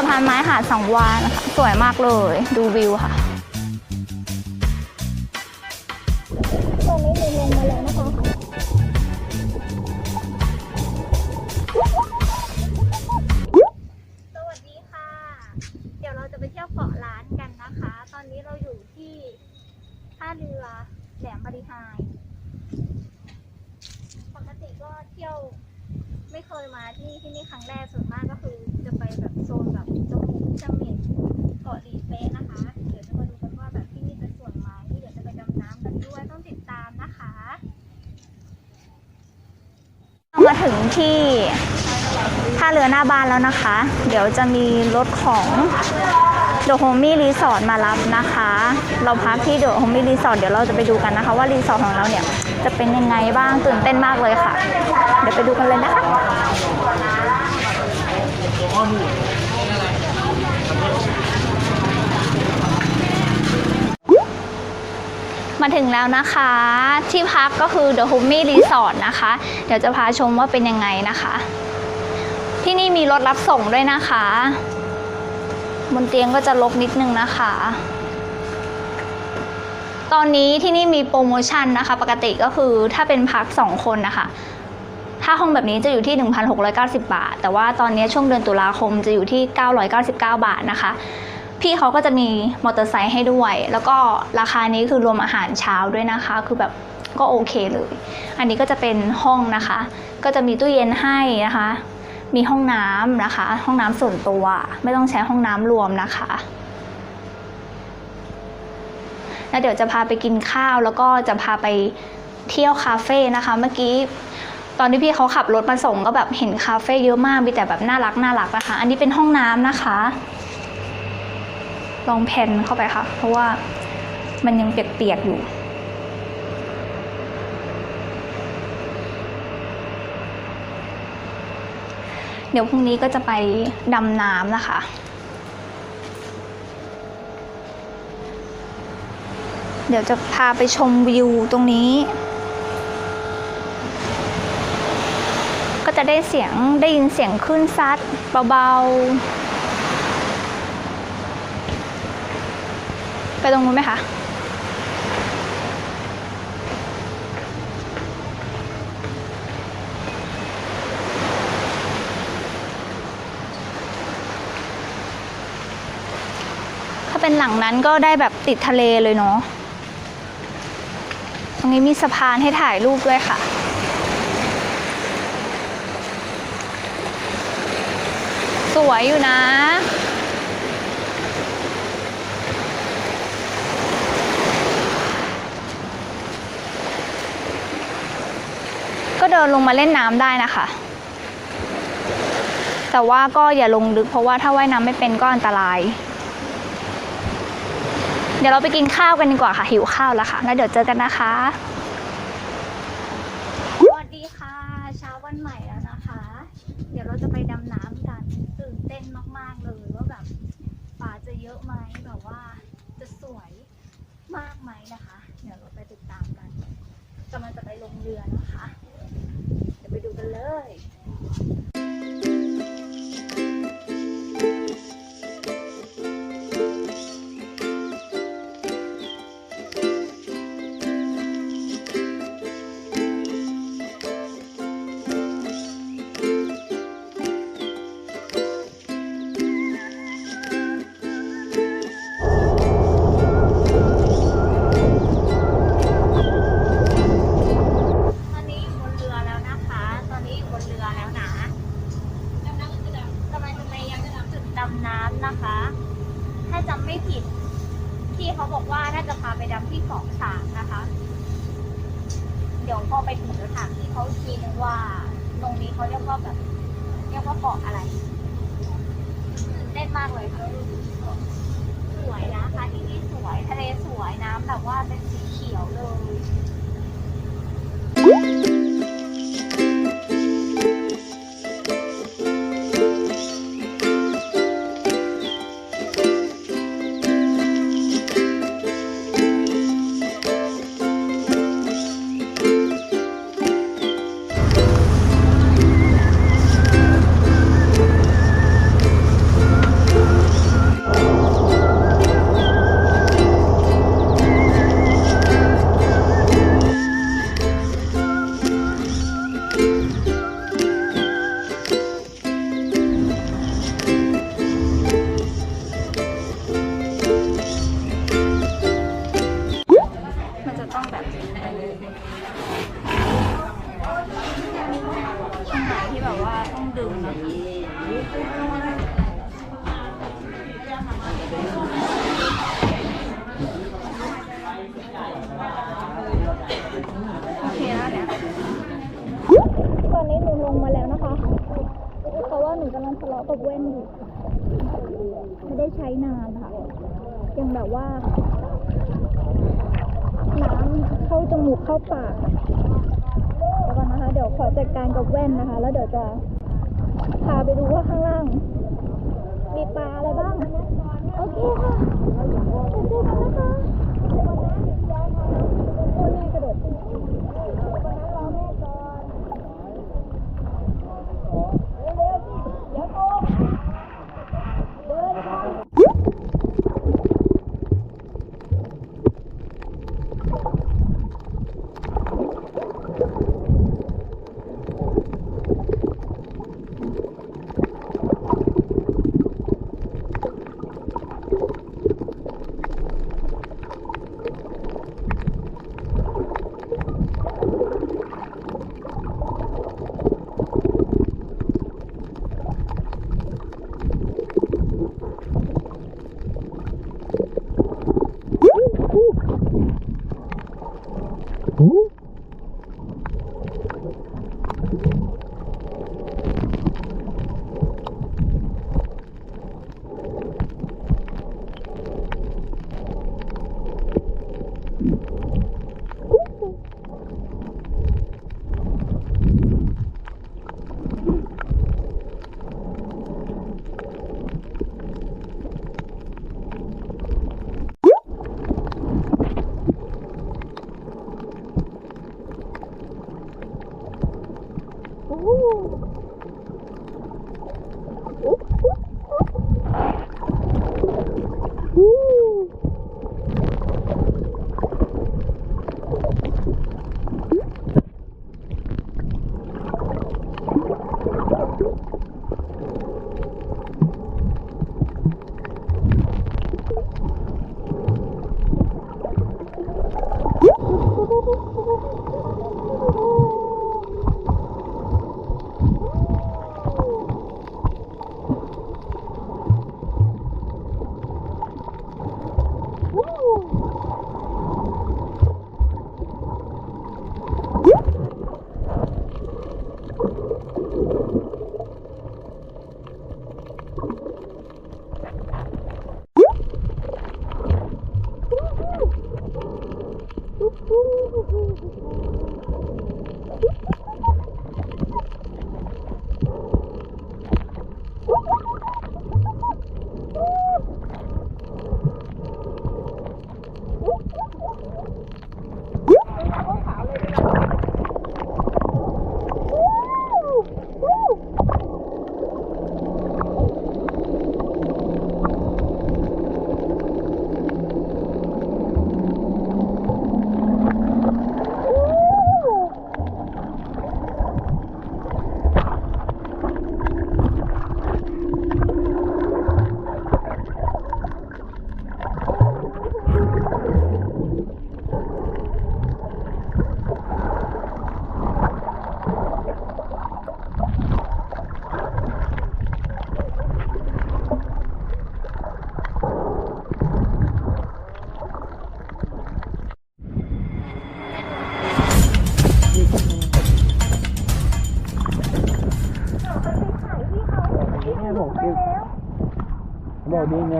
สะพานไม้หาดสังวานนะคะสวยมากเลย ดูวิวค่ะตอนนี้มีลงมาแล้วนะคะสวัสดีค่ะ เดี๋ยวเราจะไปเที่ยวเกาะล้านกันนะคะ ตอนนี้เราอยู่ที่ท่าเรือแหลมบริหายปกติก็เที่ยว ไม่เคยมาที่ที่นี่ครั้งแรกส่วนมากก็คือจะไปแบบโซนแบบจมูกจมินเกาะหลีเป๊ะนะคะ เดี๋ยวจะมาดูกันว่าแบบที่นี่จะสวยไหมเดี๋ยวจะไปดำน้ำกันด้วยต้องติดตามนะคะมาถึงที่ท่าเรือหน้าบ้านแล้วนะคะ เดี๋ยวจะมีรถของเดอะโฮมมี่รีสอร์ทมารับนะคะ เราพักที่เดอะโฮมมี่รีสอร์ทเดี๋ยวเราจะไปดูกันนะคะ ว่ารีสอร์ทของเราเนี่ย จะเป็นยังไงบ้างตื่นเต้นมากเลยค่ะ เดี๋ยวไปดูกันเลยนะคะมาถึงแล้วนะคะ ที่พักก็คือ The h o m e Resort นะคะ เดี๋ยวจะพาชมว่าเป็นยังไงนะคะ ที่นี่มีรถรับส่งด้วยนะคะ บนเตียงก็จะลกนิดนึงนะคะ ตอนนี้ที่นี่มีโปรโมชั่นนะคะ ปกติก็คือถ้าเป็นพัก 2 คนนะคะ ถ้าห้องแบบนี้จะอยู่ที่ 1,690 บาท แต่ว่าตอนนี้ช่วงเดือนตุลาคมจะอยู่ที่ 999 บาทนะคะ พี่เขาก็จะมีมอเตอร์ไซค์ให้ด้วย แล้วก็ราคานี้คือรวมอาหารเช้าด้วยนะคะ คือแบบก็โอเคเลย อันนี้ก็จะเป็นห้องนะคะ ก็จะมีตู้เย็นให้นะคะ มีห้องน้ำนะคะ ห้องน้ำส่วนตัว ไม่ต้องใช้ห้องน้ำรวมนะคะ แล้วเดี๋ยวจะพาไปกินข้าวแล้วก็จะพาไปเที่ยวคาเฟ่นะคะ เมื่อกี้ตอนที่พี่เขาขับรถมาส่งก็แบบเห็นคาเฟ่เยอะมากมีแต่แบบน่ารักน่ารักนะคะ อันนี้เป็นห้องน้ำนะคะ ลองแผ่นเข้าไปค่ะ เพราะว่ามันยังเปียกๆอยู่เดี๋ยวพรุ่งนี้ก็จะไปดำน้ำนะคะ เดี๋ยวจะพาไปชมวิวตรงนี้ ก็จะได้เสียงได้ยินเสียงคลื่นซัดเบาๆ ไปตรงนู้นไหมคะถ้าเป็นหลังนั้นก็ได้แบบติดทะเลเลยเนาะ รงนี้มีสะพานให้ถ่ายรูปด้วยค่ะ สวยอยู่นะ ก็เดินลงมาเล่นน้ำได้นะคะ แต่ว่าก็อย่าลงลึกเพราะว่าถ้าว่ายน้ำไม่เป็นก็อันตราย เดี๋ยวเราไปกินข้าวกันดีกว่าค่ะ หิวข้าวแล้วค่ะ แล้วเดี๋ยวเจอกันนะคะ สวัสดีค่ะ เช้าวันใหม่แล้วนะคะ เดี๋ยวเราจะไปดำน้ำกันตื่นเต้นมาก ๆ เลยว่าแบบปลาจะเยอะไหมแบบว่าจะสวยมากไหมนะคะ เดี๋ยวเราไปติดตามกันกำลังจะไปลงเรือนะคะ เดี๋ยวไปดูกันเลย ดำน้ำนะคะ ถ้าจำไม่ผิดที่เขาบอกว่าน่าจะพาไปดำที่เกาะสามนะคะ เดี๋ยวพอไปถึงจะถามที่เขาทีนึงว่า ตรงนี้เขาเรียกว่าแบบเรียกว่าเกาะอะไรตื่นเต้นมากเลยค่ะสวยนะคะที่นี่สวยทะเลสวยน้ำแบบว่าเป็นสีเขียวเลย ที่แบบว่าต้องดึงนแล้นี้หนูลงมาแล้วนะคะ เพรว่าหนูกำลังทะเลาะกับเว้นอยู่ ไม่ได้ใช้นานค่ะ ยังแบบว่าน้ำเข้าจมูกเข้าปาก ดี๋ยวขอจัดการกับแว่นนะคะ แล้วเดี๋ยวจะพาไปดูว่าข้างล่าง มีปลาอะไรบ้าง โอเคค่ะเจอกันนะ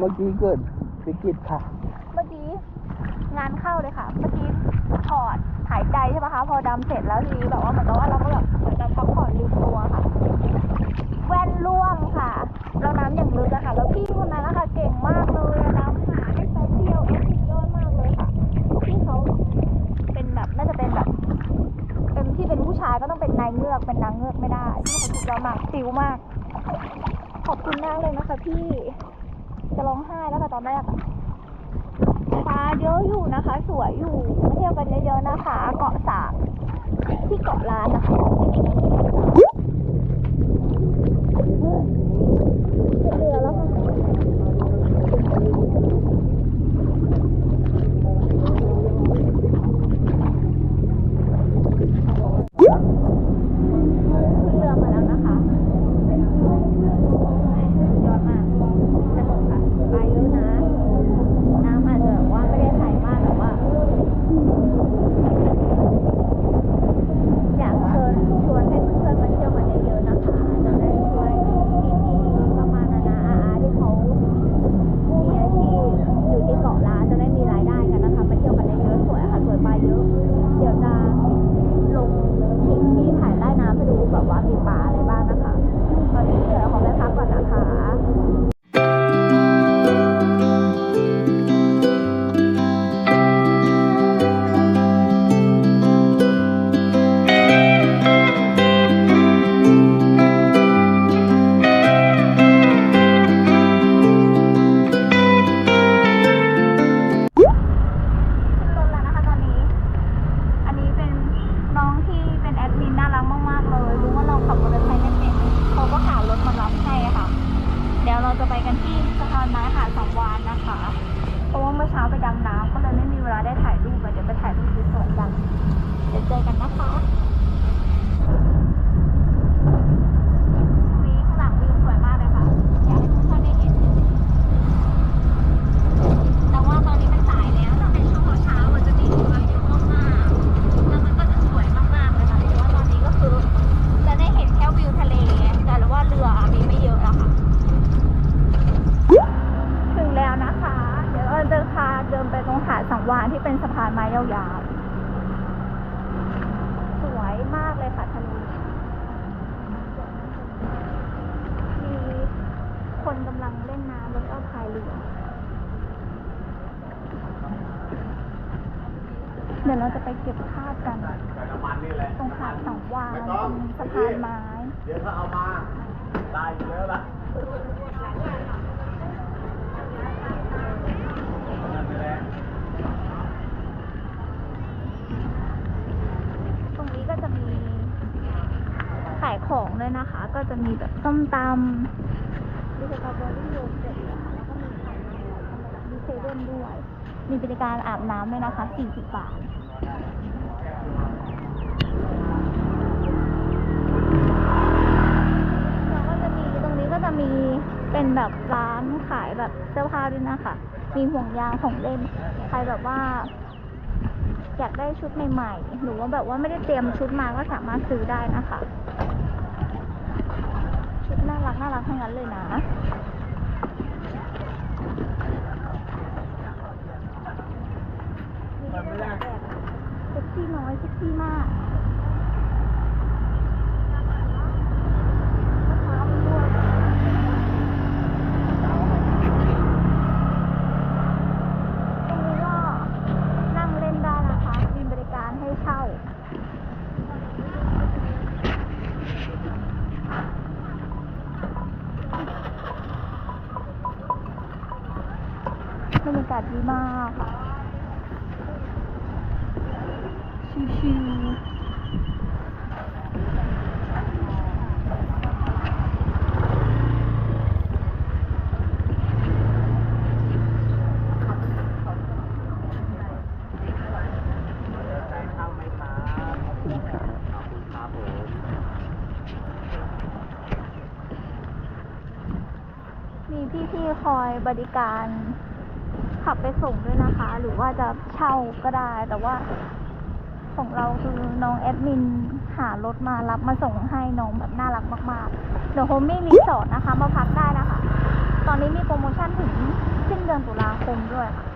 เมื่อกี้เกิดวิกฤตค่ะ เมื่อกี้งานเข้าเลยค่ะ เมื่อกี้ถอดหายใจใช่ปะคะ พอดำเสร็จแล้วทีนี้แบบว่าเหมือนกับว่าเราก็แบบเหมือนกับพักผ่อนลืมตัวค่ะ แว่นร่วงค่ะ เราน้ำอย่างลึกอะค่ะ แล้วพี่คนนั้นนะคะเก่งมากเลยอะดำหาได้แป๊บเดียวเองสุดยอดมากเลยค่ะ พี่เขาเป็นแบบน่าจะเป็นแบบเป็นที่เป็นผู้ชายก็ต้องเป็นนายเงือกเป็นนางเงือกไม่ได้พี่เขาสุดยอดมากซิวมาก ขอบคุณมากเลยนะคะพี่ จะร้องไห้แล้วค่ะตอนแรกอะปลาเยอะอยู่นะคะ สวยอยู่มาเที่ยวกันเยอะๆนะคะ เกาะสางที่เกาะล้านนะคะ เดี๋ยวเราจะพาเดินไปตรงหาดสังวานที่เป็นสะพานไม้ยาวๆ สวยมากเลยค่ะทะเลมีคนกำลังเล่นน้ำแล้วก็พายเรือ เดี๋ยวเราจะไปเก็บภาพกัน ตรงหาดสังวานตรงสะพานไม้ เดี๋ยวถ้าเอามา ตายอยู่แล้วล่ะ ตรงนี้ก็จะมีขายของด้วยนะคะ ก็จะมีแบบส้มตำมีสตรอเบอรี่โยเกิร์ตแล้วก็มีไข่นมมีเซเว่นด้วย มีบริการอาบน้ำด้วยนะคะ 40 บาทแล้วก็จะมีตรงนี้ก็จะมีเป็นแบบร้านขายแบบเสื้อผ้าด้วยนะคะ มีห่วงยางของเล่น ใครแบบว่าอยากได้ชุดใหม่ๆ หรือว่าแบบว่าไม่ได้เตรียมชุดมาก็สามารถซื้อได้นะคะ รักน่ารักทั้งนั้นเลยนะ มีให้เลือกหลายแบบเซ็กซี่น้อยเซ็กซี่มากมะพร้าวมันด้วยตรงนี้ก็นั่งเล่นได้นะคะ มีบริการให้เช่า บรรยากา ศดีมากค่ะชิวๆมีพี่ๆคอยบริการ ไปส่งด้วยนะคะ หรือว่าจะเช่าก็ได้ แต่ว่าของเราคือน้องแอดมินหารถมารับมาส่งให้น้องแบบน่ารักมากๆเดี๋ยวโฮมมี่รีสอร์ทนะคะ มาพักได้นะคะ ตอนนี้มีโปรโมชั่นถึงสิ้นเดือนตุลาคมด้วยค่ะ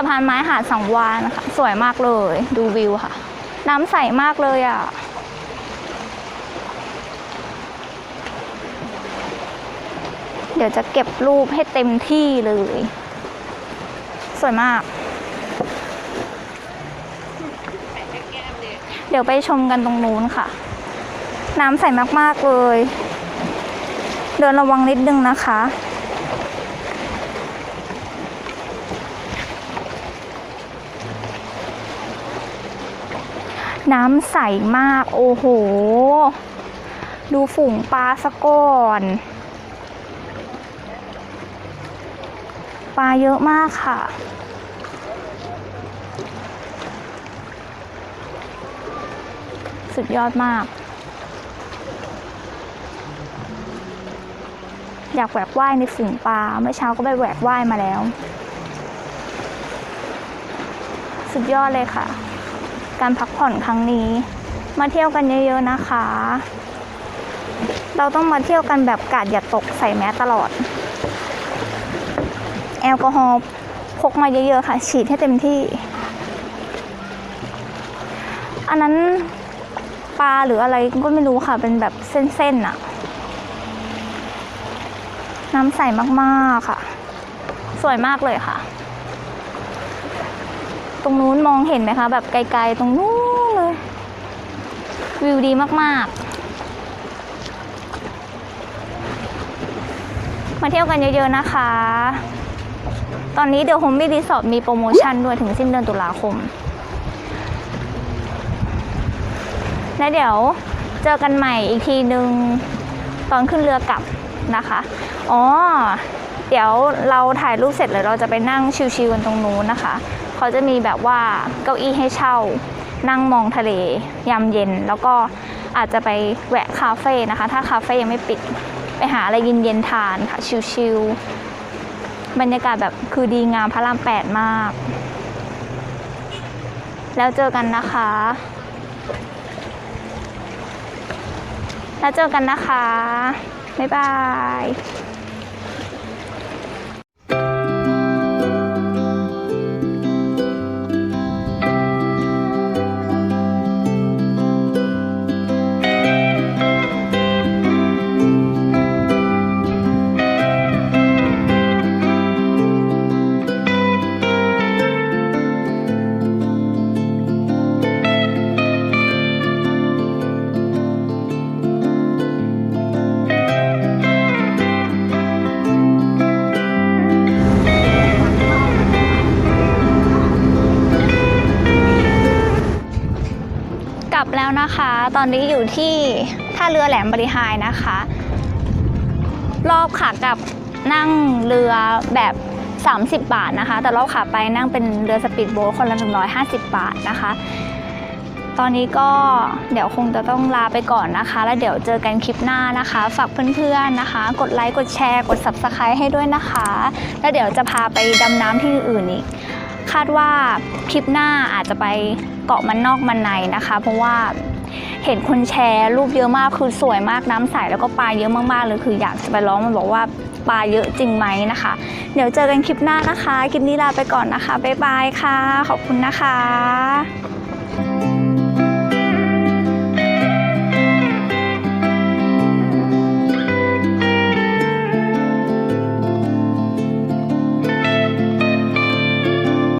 ะพานไม้หาดสังวานนะคะสวยมากเลย ดูวิวค่ะ น้ำใสมากเลยอะ่ะ เดี๋ยวจะเก็บรูปให้เต็มที่เลย สวยมาก เดี๋ยวไปชมกันตรงนู้นค่ะ น้ำใสมากๆเลย เดินระวังนิดนึงนะคะ น้ำใสมาก โอ้โห ดูฝูงปลาสะก่อน ปลาเยอะมากค่ะ สุดยอดมาก อยากแหวกว่ายในฝูงปลา เมื่อเช้าก็ไปแหวกว่ายมาแล้ว สุดยอดเลยค่ะ การพักผ่อนครั้งนี้ มาเที่ยวกันเยอะๆนะคะ เราต้องมาเที่ยวกันแบบกาดอย่าตกใส่แมสตลอด แอลกอฮอล์พกมาเยอะๆค่ะ ฉีดให้เต็มที่ อันนั้นปลาหรืออะไรก็ไม่รู้ค่ะ เป็นแบบเส้นๆอะน้ำใสมากๆค่ะ สวยมากเลยค่ะ ตรงนู้นมองเห็นไหมคะ แบบไกลๆตรงนู้นเลย วิวดีมากๆ มาเที่ยวกันเยอะๆนะคะ ตอนนี้เดี๋ยวโฮมมีรีสอร์ทมีโปรโมชั่นด้วยถึงสิ้นเดือนตุลาคม และเดี๋ยวเจอกันใหม่อีกทีหนึ่งตอนขึ้นเรือกลับนะคะ อ๋อ เดี๋ยวเราถ่ายรูปเสร็จเลยเราจะไปนั่งชิวๆกันตรงนู้นนะคะ เขาจะมีแบบว่าเก้าอี้ให้เช่า นั่งมองทะเลยามเย็น แล้วก็อาจจะไปแวะคาเฟ่นะคะ ถ้าคาเฟ่ยังไม่ปิดไปหาอะไรเย็นๆทานค่ะ ชิวๆบรรยากาศแบบคือดีงามพระรามแปดมาก แล้วเจอกันนะคะ แล้วเจอกันนะคะ บ๊ายบาย ตอนนี้อยู่ที่ท่าเรือแหลมบริหายนะคะ รอบขากลับนั่งเรือแบบ 30 บาทนะคะ แต่รอบขาไปนั่งเป็นเรือสปีดโบ๊ทคนละ 150 บาทนะคะ ตอนนี้ก็เดี๋ยวคงจะต้องลาไปก่อนนะคะ แล้วเดี๋ยวเจอกันคลิปหน้านะคะ ฝากเพื่อนๆนะคะ กดไลค์กดแชร์กด subscribe ให้ด้วยนะคะ แล้วเดี๋ยวจะพาไปดำน้ำที่อื่นอีกคาดว่าคลิปหน้าอาจจะไปเกาะมันนอกมันในนะคะ เพราะว่า เห็นคนแชร์รูปเยอะมากคือสวยมากน้ำใสแล้วก็ปลาเยอะมากๆเลยคืออยากจะไปร้องมันบอกว่าปลาเยอะจริงไหมนะคะ เดี๋ยวเจอกันคลิปหน้านะคะ คลิปนี้ลาไปก่อนนะคะบ๊ายบายค่ะ ขอบคุณนะคะ